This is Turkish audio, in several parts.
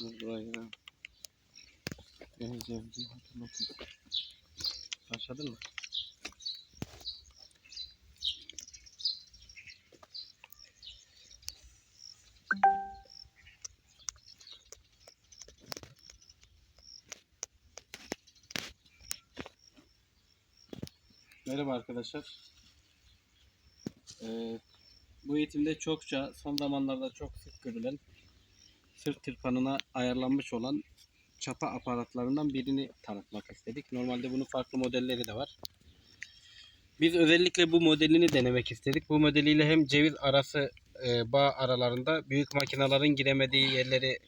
Buraya geleceğim diye hatırlatın. Başladın mı? Merhaba arkadaşlar. Ee, bu eğitimde çokça son zamanlarda çok sık görülen sırt tırpanına ayarlanmış olan çapa aparatlarından birini tanıtmak istedik. Normalde bunun farklı modelleri de var. Biz özellikle bu modelini denemek istedik. Bu modeliyle hem ceviz arası e, bağ aralarında büyük makinelerin giremediği yerleri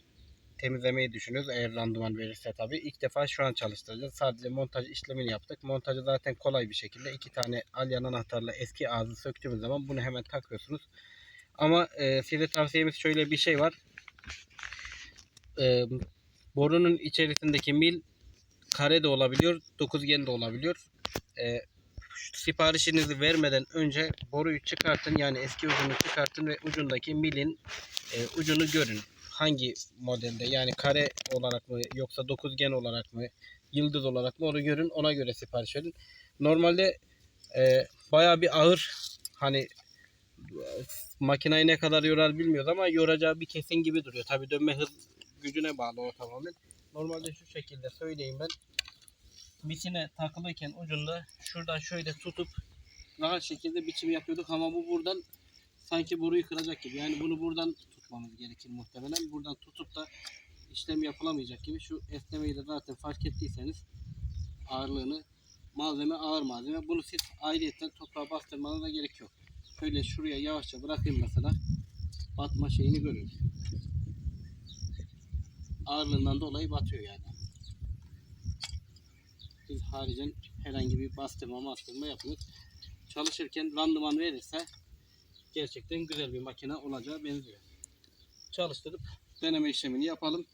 temizlemeyi düşünüyoruz. Eğer randıman verirse tabii. İlk defa şu an çalıştıracağız. Sadece montaj işlemini yaptık. Montajı zaten kolay bir şekilde iki tane alyan anahtarla eski ağzı söktüğümüz zaman bunu hemen takıyorsunuz. Ama e, size tavsiyemiz şöyle bir şey var. E, borunun içerisindeki mil kare de olabiliyor, dokuzgen de olabiliyor. E, siparişinizi vermeden önce boruyu çıkartın yani eski ucunu çıkartın ve ucundaki milin e, ucunu görün. Hangi modelde yani kare olarak mı yoksa dokuzgen olarak mı yıldız olarak mı onu görün ona göre sipariş verin. Normalde e, baya bir ağır hani makinayı ne kadar yorar bilmiyoruz ama yoracağı bir kesin gibi duruyor. Tabi dönme hız gücüne bağlı o tamamen. Normalde şu şekilde söyleyeyim ben. Biçine takılıyken ucunda şuradan şöyle tutup rahat şekilde biçim yapıyorduk ama bu buradan sanki boruyu kıracak gibi. Yani bunu buradan tutmamız gerekir muhtemelen. Buradan tutup da işlem yapılamayacak gibi. Şu esnemeyi de zaten fark ettiyseniz ağırlığını malzeme ağır malzeme. Bunu siz ayrıyetten toprağa bastırmanıza da gerek yok. Şöyle şuraya yavaşça bırakayım mesela. Batma şeyini görün. Ağırlığından dolayı batıyor yani. Biz haricen herhangi bir bastırma bastırma yapmıyoruz. Çalışırken randıman verirse gerçekten güzel bir makine olacağı benziyor. Çalıştırıp deneme işlemini yapalım.